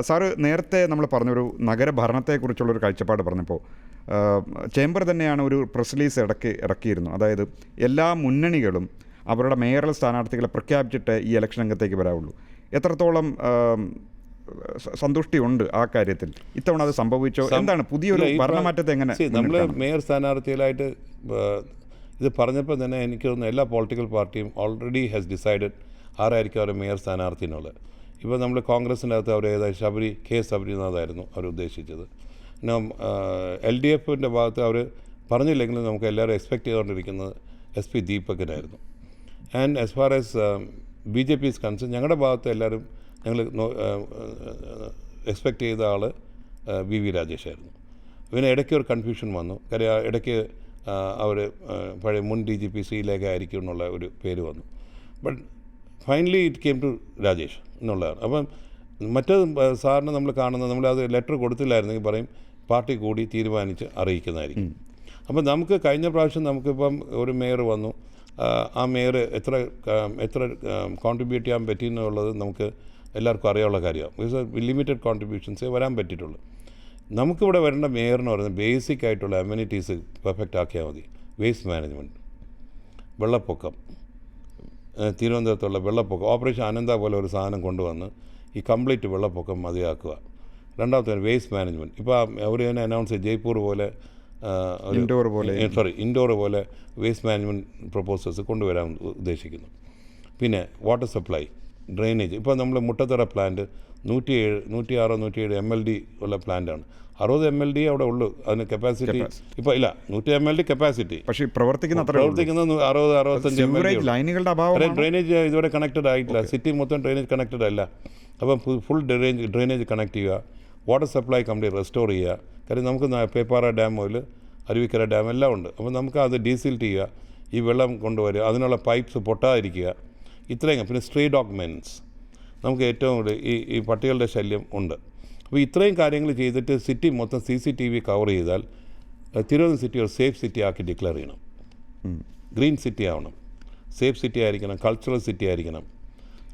Sir നേരത്തെ നമ്മൾ പറഞ്ഞൊരു നഗരഭരണത്തെക്കുറിച്ചുള്ളൊരു കാഴ്ചപ്പാട് പറഞ്ഞപ്പോൾ ചേംബർ തന്നെയാണ് ഒരു പ്രസ് റിലീസ് ഇടയ്ക്ക് ഇറക്കിയിരുന്നു. അതായത് എല്ലാ മുന്നണികളും അവരുടെ മേയറൽ സ്ഥാനാർത്ഥികളെ പ്രഖ്യാപിച്ചിട്ട് ഈ ഇലക്ഷൻ രംഗത്തേക്ക് വരാവുള്ളൂ. എത്രത്തോളം സന്തുഷ്ടിയുണ്ട് ആ കാര്യത്തിൽ? ഇത്തവണ അത് സംഭവിച്ചോ? എന്താണ് പുതിയൊരു ഭരണമാറ്റത്തെ എങ്ങനെ നമ്മൾ മേയർ സ്ഥാനാർത്ഥികളായിട്ട് ഇത് പറഞ്ഞപ്പോൾ തന്നെ എനിക്ക് തോന്നുന്നു എല്ലാ പൊളിറ്റിക്കൽ പാർട്ടിയും ഓൾറെഡി ഹാസ് ഡിസൈഡഡ് ആരായിരിക്കും അവരുടെ മേയർ സ്ഥാനാർത്ഥി എന്നുള്ളത്. ഇപ്പോൾ നമ്മൾ കോൺഗ്രസിന്റെ അകത്ത് അവർ ഏതായാലും ശബരി കെ ശബരിനാഥായിരുന്നു അവർ ഉദ്ദേശിച്ചത്. പിന്നെ എൽ ഡി എഫിന്റെ ഭാഗത്ത് അവർ പറഞ്ഞില്ലെങ്കിലും നമുക്ക് എല്ലാവരും എക്സ്പെക്ട് ചെയ്തുകൊണ്ടിരിക്കുന്നത് S P ദീപകിനായിരുന്നു. And as far as B J P is concern ഞങ്ങളുടെ ഭാഗത്ത് എല്ലാവരും ഞങ്ങൾ എക്സ്പെക്ട് ചെയ്ത ആൾ വി വി രാജേഷായിരുന്നു പിന്നെ ഇടയ്ക്ക് ഒരു കൺഫ്യൂഷൻ വന്നു. കാര്യം ഇടയ്ക്ക് അവർ പഴയ മുൻ ഡി ജി പി സിയിലേക്ക് ആയിരിക്കും എന്നുള്ള ഒരു പേര് വന്നു. But finally it came to Rajesh എന്നുള്ളതാണ്. അപ്പം മറ്റേത് സാറിന് നമ്മൾ കാണുന്നത് നമ്മൾ അത് ലെറ്റർ കൊടുത്തില്ലായിരുന്നെങ്കിൽ പറയും പാർട്ടി കൂടി തീരുമാനിച്ച് അറിയിക്കുന്നതായിരിക്കും. അപ്പം നമുക്ക് കഴിഞ്ഞ പ്രാവശ്യം നമുക്കിപ്പം ഒരു മേയർ വന്നു. ആ, മേയർ എത്ര എത്ര കോൺട്രിബ്യൂട്ട് ചെയ്യാൻ പറ്റി എന്നുള്ളത് നമുക്ക് എല്ലാവർക്കും അറിയാനുള്ള കാര്യമാണ്. ബിക്കോസ് ലിമിറ്റഡ് കോൺട്രിബ്യൂഷൻസേ വരാൻ പറ്റിയിട്ടുള്ളൂ. നമുക്കിവിടെ വരേണ്ട മേയർ എന്ന് പറയുന്നത് ബേസിക് ആയിട്ടുള്ള അമ്യൂണിറ്റീസ് പെർഫെക്റ്റ് ആക്കിയാൽ മതി. വേസ്റ്റ് മാനേജ്മെന്റ് വെള്ളപ്പൊക്കം തിരുവനന്തപുരത്തുള്ള വെള്ളപ്പൊക്കം ഓപ്പറേഷൻ അനന്ത പോലെ ഒരു സാധനം കൊണ്ടുവന്ന് ഈ കംപ്ലീറ്റ് വെള്ളപ്പൊക്കം മതിയാക്കുക. രണ്ടാമത്തെ വേസ്റ്റ് മാനേജ്മെന്റ് ഇപ്പോൾ അവർ തന്നെ അനൗൺസ് ചെയ്ത് ജയ്പൂർ പോലെ ഇൻഡോർ പോലെ. സോറി ഇൻഡോർ പോലെ വേസ്റ്റ് മാനേജ്മെന്റ് പ്രപ്പോസൽസ് കൊണ്ടുവരാൻ ഉദ്ദേശിക്കുന്നു. പിന്നെ വാട്ടർ സപ്ലൈ ഡ്രെയിനേജ് ഇപ്പോൾ നമ്മൾ മുട്ടത്തറ പ്ലാന്റ് നൂറ്റി ഏഴ് നൂറ്റി ആറോ നൂറ്റി ഏഴ് എം എൽ ഡി ഉള്ള പ്ലാന്റാണ് അറുപത് എം എൽ ഡി അവിടെ ഉള്ളൂ. അതിന് കപ്പാസിറ്റി ഇപ്പോൾ ഇല്ല നൂറ്റി എം എൽ ഡി കപ്പാസിറ്റി പക്ഷേ പ്രവർത്തിക്കുന്ന പ്രവർത്തിക്കുന്ന അറുപത് അറുപത്തഞ്ച് എം എൽ ഡി ലൈനുകളുടെ അഭാവം ഡ്രെയിനേജ് ഇതുവരെ കണക്റ്റഡ് ആയിട്ടില്ല. സിറ്റി മൊത്തം ഡ്രെയിനേജ് കണക്റ്റഡ് അല്ല. അപ്പം ഫുൾ ഡ്രെയിനേജ് ഡ്രെയിനേജ് കണക്ട് ചെയ്യുക. വാട്ടർ സപ്ലൈ കംപ്ലീറ്റ് റെസ്റ്റോർ ചെയ്യുക. കാര്യം നമുക്ക് പേപ്പാറ ഡാം മുതൽ അരുവിക്കര ഡാം എല്ലാം ഉണ്ട്. അപ്പം നമുക്ക് അത് ഡീസിൽറ്റ് ചെയ്യുക. ഈ വെള്ളം കൊണ്ടുവരിക. അതിനുള്ള പൈപ്പ്സ് പൊട്ടാതിരിക്കുക. ഇത്രയും. പിന്നെ സ്ട്രീ ഡോക്യുമെന്റ്സ് നമുക്ക് ഏറ്റവും കൂടുതൽ ഈ ഈ പട്ടികളുടെ ശല്യം ഉണ്ട്. അപ്പോൾ ഇത്രയും കാര്യങ്ങൾ ചെയ്തിട്ട് സിറ്റി മൊത്തം C C T V cover ചെയ്താൽ തിരുവനന്തപുരം സിറ്റി ഒരു സേഫ് സിറ്റി ആക്കി ഡിക്ലെയർ ചെയ്യണം. ഗ്രീൻ സിറ്റി ആവണം. സേഫ് സിറ്റി ആയിരിക്കണം കൾച്ചറൽ സിറ്റി ആയിരിക്കണം.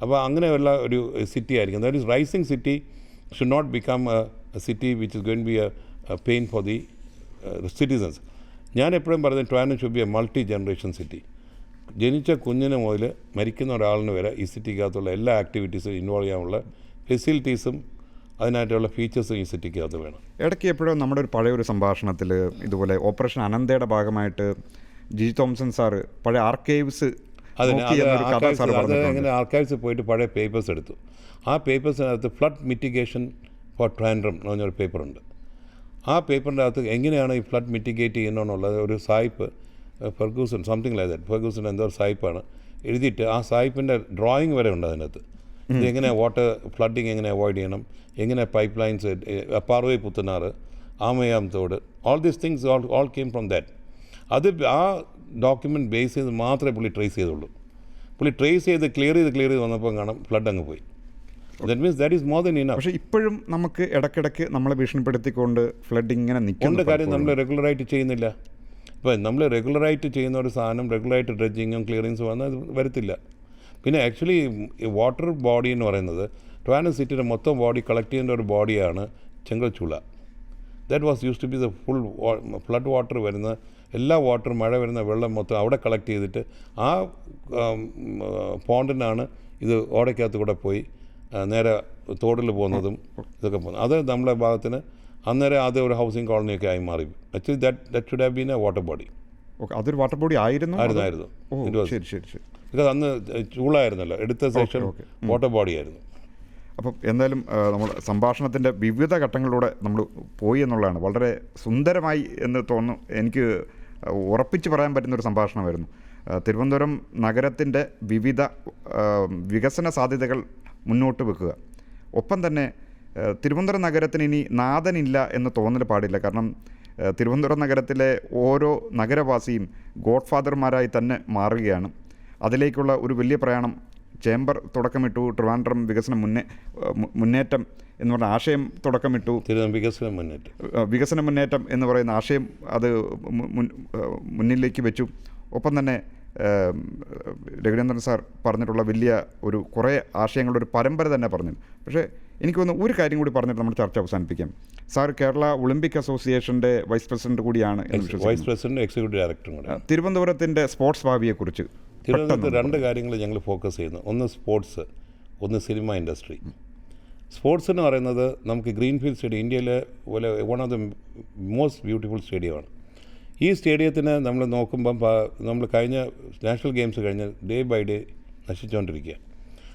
അപ്പോൾ അങ്ങനെയുള്ള ഒരു സിറ്റി ആയിരിക്കണം. That is rising city should not become a city which is going be a pain for the citizens ഞാൻ എപ്പോഴും പറയുന്നത് Trivandrum should be a multi generation city. ജനിച്ച കുഞ്ഞിന് മുതൽ മരിക്കുന്ന ഒരാളിന് വരെ ഈ സിറ്റിക്കകത്തുള്ള എല്ലാ ആക്ടിവിറ്റീസും ഇൻവോൾവ് ചെയ്യാനുള്ള ഫെസിലിറ്റീസും അതിനായിട്ടുള്ള ഫീച്ചേഴ്സും ഈ സിറ്റിക്കകത്ത് വേണം. ഇടയ്ക്ക് എപ്പോഴും നമ്മുടെ ഒരു പഴയ ഒരു സംഭാഷണത്തിൽ ഇതുപോലെ ഓപ്പറേഷൻ അനന്തയുടെ ഭാഗമായിട്ട് ജി തോംസൺ സാറ് പഴയ ആർക്കൈവ്സ് അതിന് ആർക്കൈവ്സ് ആർക്കൈവ്സിൽ പോയിട്ട് പഴയ പേപ്പേഴ്സ് എടുത്തു. ആ പേപ്പേഴ്സിനകത്ത് ഫ്ലഡ് മിറ്റിഗേഷൻ ഫോർ ട്രാൻഡ്രം എന്ന് പറഞ്ഞൊരു പേപ്പറുണ്ട് ആ പേപ്പറിന്റെ അകത്ത് എങ്ങനെയാണ് ഈ ഫ്ലഡ് മിറ്റിഗേറ്റ് ചെയ്യുന്നതെന്നുള്ളത് ഒരു സായിപ്പ് Ferguson something like that. Ferguson എന്തോ ഒരു സായിപ്പാണ്. എഴുതിയിട്ട് ആ സായിപ്പിന്റെ ഡ്രോയിങ് വരെ ഉണ്ട് അതിനകത്ത്. ഇതെങ്ങനെ വാട്ടർ ഫ്ലഡിങ് എങ്ങനെ അവോയ്ഡ് ചെയ്യണം? എങ്ങനെ പൈപ്പ് ലൈൻസ് പാർവൈ പുത്തനാറ് ആമയാം തോട് all these things all all came from that അത് ആ ഡോക്യുമെന്റ് ബേസ് ചെയ്ത് മാത്രമേ പുള്ളി ട്രേസ് ചെയ്തുള്ളൂ. പുള്ളി ട്രേസ് ചെയ്ത് ക്ലിയർ ചെയ്ത് ക്ലിയർ ചെയ്ത് വന്നപ്പോൾ കാണാം ഫ്ലഡ് അങ്ങ് പോയി. That means that is more than enough പക്ഷേ ഇപ്പോഴും നമുക്ക് ഇടയ്ക്കിടയ്ക്ക് നമ്മളെ ഭീഷണിപ്പെടുത്തിക്കൊണ്ട് ഫ്ലഡ് ഇങ്ങനെ നിൽക്കുന്നുണ്ട് നിൽക്കുന്ന കാര്യം നമ്മൾ റെഗുലറായിട്ട് ചെയ്യുന്നില്ല. ഇപ്പോൾ നമ്മൾ റെഗുലറായിട്ട് ചെയ്യുന്ന ഒരു സാധനം റെഗുലറായിട്ട് ഡ്രഡ്ജിങ്ങും ക്ലിയറിങ്സും വന്നാൽ അത് വരത്തില്ല. പിന്നെ ആക്ച്വലി വാട്ടർ ബോഡി എന്ന് പറയുന്നത് ട്വാന സിറ്റിയുടെ മൊത്തം ബോഡി കളക്ട് ചെയ്യേണ്ട ഒരു ബോഡിയാണ് Chengalchoola. That was use to be the full flood water വരുന്ന എല്ലാ വാട്ടറും മഴ വരുന്ന വെള്ളം മൊത്തം അവിടെ കളക്ട് ചെയ്തിട്ട് ആ പോണ്ടിനാണ് ഇത് ഓടയ്ക്കകത്ത് കൂടെ പോയി നേരെ തോടിൽ പോകുന്നതും ഇതൊക്കെ പോകുന്നത്. അത് നമ്മുടെ ഭാഗത്തിന് അന്നേരം അത് ഒരു ഹൗസിംഗ് കോളനിയൊക്കെ ആയി മാറി. Actually that that should have been a water body okay അതൊരു വാട്ടർ ബോഡി ആയിരുന്നു? ആയിരുന്നു ശരി ശരി ശരി. ബിക്കോസ് അന്ന് ചൂളായിരുന്നല്ലോ. എടുത്ത സെക്ഷൻ വാട്ടർ ബോഡി ആയിരുന്നു. അപ്പം എന്തായാലും നമ്മൾ സംഭാഷണത്തിന്റെ വിവിധ ഘട്ടങ്ങളിലൂടെ നമ്മൾ പോയി എന്നുള്ളതാണ്. വളരെ സുന്ദരമായി എന്ന് തോന്നുന്നു. എനിക്ക് ഉറപ്പിച്ച് പറയാൻ പറ്റുന്ന ഒരു സംഭാഷണമായിരുന്നു തിരുവനന്തപുരം നഗരത്തിന്റെ വിവിധ വികസന സാധ്യതകൾ മുന്നോട്ട് വെക്കുക. ഒപ്പം തന്നെ തിരുവനന്തപുരം നഗരത്തിന് ഇനി നാഥനില്ല എന്ന് തോന്നൽ പാടില്ല. കാരണം തിരുവനന്തപുരം നഗരത്തിലെ ഓരോ നഗരവാസിയും ഗോഡ് ഫാദർമാരായി തന്നെ മാറുകയാണ്. അതിലേക്കുള്ള ഒരു വലിയ പ്രയാണം ചേംബർ തുടക്കമിട്ടു ട്രിവാൻഡ്രം വികസന മുന്നേ മുന്നേറ്റം എന്ന് പറഞ്ഞ ആശയം തുടക്കമിട്ടു. വികസന മുന്നേറ്റം. വികസന മുന്നേറ്റം എന്ന് പറയുന്ന ആശയം അത് മുന്നിലേക്ക് വെച്ചു. ഒപ്പം തന്നെ രഘുനന്ദൻ സാർ പറഞ്ഞിട്ടുള്ള വലിയ ഒരു കുറേ ആശയങ്ങളുടെ ഒരു പരമ്പര തന്നെ പറഞ്ഞു പക്ഷേ എനിക്ക് തോന്നുന്നു ഒരു കാര്യം കൂടി പറഞ്ഞിട്ട് നമ്മുടെ ചർച്ച അവസാനിപ്പിക്കാം. സാർ കേരള ഒളിമ്പിക് അസോസിയേഷന്റെ വൈസ് പ്രസിഡന്റ് കൂടിയാണ് വൈസ് പ്രസിഡന്റ് എക്സിക്യൂട്ടീവ് ഡയറക്ടറും കൂടെ. തിരുവനന്തപുരത്തിന്റെ സ്പോർട്സ് ഭാവിയെക്കുറിച്ച് തിരുവനന്തപുരത്ത് രണ്ട് കാര്യങ്ങൾ ഞങ്ങൾ ഫോക്കസ് ചെയ്യുന്നു. ഒന്ന് സ്പോർട്സ് ഒന്ന് സിനിമ ഇൻഡസ്ട്രി. സ്പോർട്സ് എന്ന് പറയുന്നത് നമുക്ക് ഗ്രീൻഫീൽഡ് സ്റ്റേഡിയം ഇന്ത്യയിലെ പോലെ one of the most beautiful സ്റ്റേഡിയമാണ് ഈ സ്റ്റേഡിയത്തിന് നമ്മൾ നോക്കുമ്പം നമ്മൾ കഴിഞ്ഞ നാഷണൽ ഗെയിംസ് കഴിഞ്ഞ് ഡേ ബൈ ഡേ നശിച്ചുകൊണ്ടിരിക്കുക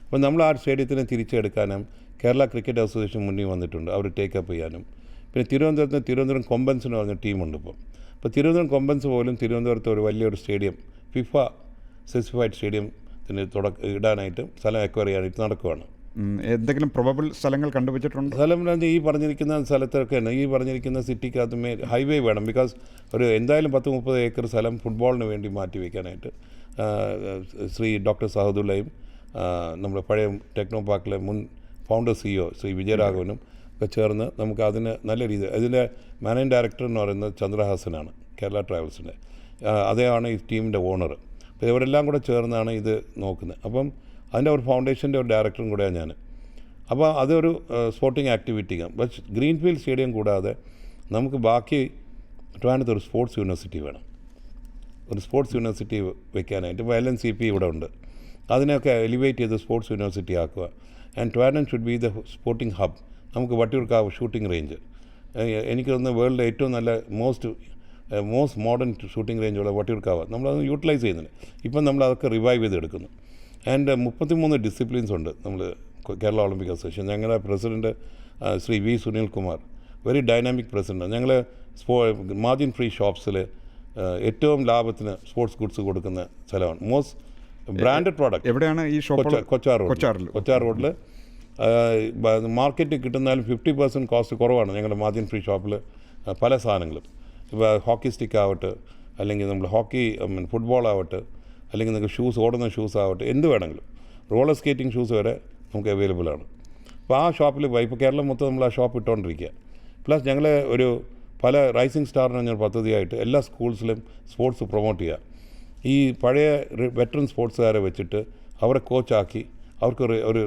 അപ്പോൾ നമ്മൾ ആ സ്റ്റേഡിയത്തിനെ തിരിച്ചെടുക്കാനും കേരള ക്രിക്കറ്റ് അസോസിയേഷൻ മുന്നിൽ വന്നിട്ടുണ്ട്. അവർ ടേക്കപ്പ് ചെയ്യാനും. പിന്നെ തിരുവനന്തപുരത്ത് തിരുവനന്തപുരം കൊമ്പൻസ് എന്ന് പറഞ്ഞ ടീമുണ്ട് ഇപ്പം. അപ്പോൾ തിരുവനന്തപുരം കൊമ്പൻസ് പോലും തിരുവനന്തപുരത്ത് ഒരു വലിയൊരു സ്റ്റേഡിയം ഫിഫ സ്പെസിഫൈഡ് സ്റ്റേഡിയത്തിന് തുടക്ക ഇടാനായിട്ട് സ്ഥലം അക്വയർ ചെയ്യാനായിട്ട് നടക്കുകയാണ് എന്തെങ്കിലും പ്രൊബബിൾ സ്ഥലങ്ങൾ കണ്ടുപിടിച്ചിട്ടുണ്ട്? സ്ഥലം ഈ പറഞ്ഞിരിക്കുന്ന സ്ഥലത്തൊക്കെ സ്ഥലത്തൊക്കെയാണ് ഈ പറഞ്ഞിരിക്കുന്ന സിറ്റിക്കകത്ത് മേ ഹൈവേ വേണം. ബിക്കോസ് ഒരു എന്തായാലും പത്ത് മുപ്പത് ഏക്കർ സ്ഥലം ഫുട്ബോളിന് വേണ്ടി മാറ്റി വയ്ക്കാനായിട്ട് ശ്രീ ഡോക്ടർ സഹദുള്ളയും നമ്മുടെ പഴയ ടെക്നോ പാർക്കിലെ മുൻ ഫൗണ്ടർ സിഇഒ ശ്രീ വിജയരാഘവനും ഒക്കെ ചേർന്ന് നമുക്ക് അതിന് നല്ല രീതി അതിന്റെ മാനേജിങ് ഡയറക്ടർ എന്ന് പറയുന്നത് ചന്ദ്രഹാസനാണ് കേരള ട്രാവൽസിന്റെ. അദ്ദേഹമാണ് ഈ ടീമിന്റെ ഓണർ അപ്പോൾ ഇവരെല്ലാം കൂടെ ചേർന്നാണ് ഇത് നോക്കുന്നത്. അപ്പം അതിന്റെ ഒരു ഫൗണ്ടേഷന്റെ ഒരു ഡയറക്ടറും കൂടെയാണ് ഞാൻ. അപ്പോൾ അതൊരു സ്പോർട്ടിങ് ആക്ടിവിറ്റിയാണ് പക്ഷേ ഗ്രീൻഫീൽഡ് സ്റ്റേഡിയം കൂടാതെ നമുക്ക് ബാക്കി ട്രിവാൻഡ്രത്ത് ഒരു സ്പോർട്സ് യൂണിവേഴ്സിറ്റി വേണം. ഒരു സ്പോർട്സ് യൂണിവേഴ്സിറ്റി വെക്കാനായിട്ട്. എൻ സി പി ഇവിടെ ഉണ്ട്. അതിനെയൊക്കെ എലിവേറ്റ് ചെയ്ത് സ്പോർട്സ് യൂണിവേഴ്സിറ്റി ആക്കുക. And Trivandrum should be the sporting hub നമുക്ക് വട്ടിയൂർക്കാവ് ഷൂട്ടിംഗ് റേഞ്ച് എനിക്ക് തോന്നുന്നു വേൾഡിലെ ഏറ്റവും നല്ല മോസ്റ്റ് മോസ്റ്റ് മോഡേൺ ഷൂട്ടിംഗ് റേഞ്ചുള്ള വട്ടിയൂർക്കാവ്. നമ്മളത് യൂട്ടിലൈസ് ചെയ്യുന്നില്ല ഇപ്പം നമ്മൾ അതൊക്കെ റിവൈവ് ചെയ്തെടുക്കുന്നു. ആൻഡ് മുപ്പത്തിമൂന്ന് ഡിസിപ്ലിൻസ് ഉണ്ട് നമ്മൾ കേരള ഒളിമ്പിക് അസോസിയേഷൻ ഞങ്ങളുടെ president Shri V Sunil Kumar. Very dynamic president ഞങ്ങൾ സ്പോ മാർജിൻ ഫ്രീ ഷോപ്സിൽ ഏറ്റവും ലാഭത്തിന് സ്പോർട്സ് ഗുഡ്സ് കൊടുക്കുന്ന സ്ഥലമാണ്. Most branded product. എവിടെയാണ് ഈ ഷോപ്പ് കൊച്ച- കൊച്ചാർ കൊച്ചാറിൽ. കൊച്ചാർ റോഡിൽ മാർക്കറ്റിൽ കിട്ടുന്നാലും ഫിഫ്റ്റി പെർസെന്റ് കോസ്റ്റ് കുറവാണ് ഞങ്ങളുടെ മാർജിൻ ഫ്രീ ഷോപ്പിൽ പല സാധനങ്ങളും. ഇപ്പോൾ ഹോക്കി സ്റ്റിക്ക് ആവട്ടെ അല്ലെങ്കിൽ നമ്മൾ ഹോക്കി മീൻ ഫുട്ബോൾ ആവട്ടെ അല്ലെങ്കിൽ നിങ്ങൾക്ക് ഷൂസ് ഓടുന്ന ഷൂസ് ആവട്ടെ എന്ത് വേണമെങ്കിലും. റോളർ സ്കേറ്റിംഗ് ഷൂസ് വരെ നമുക്ക് അവൈലബിൾ ആണ്. അപ്പോൾ ആ ഷോപ്പിൽ ഇപ്പോൾ കേരളം മൊത്തം നമ്മൾ ആ ഷോപ്പ് ഇട്ടുകൊണ്ടിരിക്കുക പ്ലസ് ഞങ്ങൾ ഒരു പല റൈസിങ് സ്റ്റാറിന് പറഞ്ഞ പദ്ധതിയായിട്ട് എല്ലാ സ്കൂൾസിലും സ്പോർട്സ് പ്രൊമോട്ട് ചെയ്യുക ഈ പഴയ വെറ്ററൻ സ്പോർട്സുകാരെ വെച്ചിട്ട് അവരെ കോച്ചാക്കി അവർക്ക് ഒരു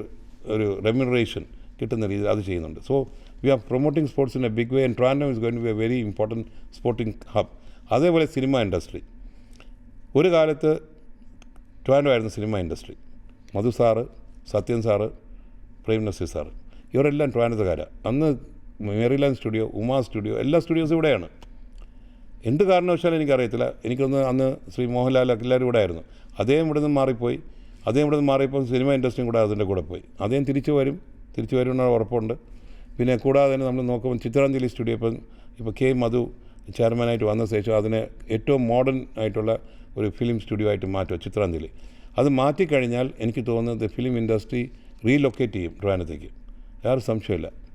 ഒരു റെമ്യൂണറേഷൻ കിട്ടുന്ന രീതിയിൽ അത് ചെയ്യുന്നുണ്ട്. So we are promoting sports in a big way and Trivandrum is going to be a very important sporting hub അതേപോലെ സിനിമ ഇൻഡസ്ട്രി ഒരു കാലത്ത് ട്രാൻഡമായിരുന്നു cinema industry Madhu sir Sathyan sir Prem Nazir sir. ഇവരെല്ലാം ട്രാൻഡത്തുകാരാണ് അന്ന് മേറിലാൻഡ് studio Uma studio എല്ലാ സ്റ്റുഡിയോസും ഇവിടെയാണ്. എന്ത് കാരണവശാലും എനിക്കറിയത്തില്ല. എനിക്കൊന്ന് അന്ന് ശ്രീ മോഹൻലാൽ എല്ലാവരും ഇവിടെ ആയിരുന്നു. അദ്ദേഹം ഇവിടെ നിന്ന് മാറിപ്പോയി. അദ്ദേഹം ഇവിടെ നിന്ന് മാറിയപ്പോൾ സിനിമ ഇൻഡസ്ട്രിയും കൂടെ അതിന്റെ കൂടെ പോയി. അദ്ദേഹം തിരിച്ചു വരും. തിരിച്ചു വരുമെന്ന ഉറപ്പുണ്ട്. പിന്നെ കൂടാതെ തന്നെ നമ്മൾ നോക്കുമ്പോൾ ചിത്രാഞ്ജലി സ്റ്റുഡിയോ ഇപ്പം ഇപ്പോൾ കെ മധു ചെയർമാനായിട്ട് വന്ന ശേഷം അതിനെ ഏറ്റവും മോഡേൺ ആയിട്ടുള്ള ഒരു ഫിലിം സ്റ്റുഡിയോ ആയിട്ട് മാറ്റുക ചിത്രാഞ്ജലി. അത് മാറ്റിക്കഴിഞ്ഞാൽ എനിക്ക് തോന്നുന്നത് ഫിലിം ഇൻഡസ്ട്രി റീലൊക്കേറ്റ് ചെയ്യും ട്രിവാനത്തേക്ക് വേറെ സംശയമില്ല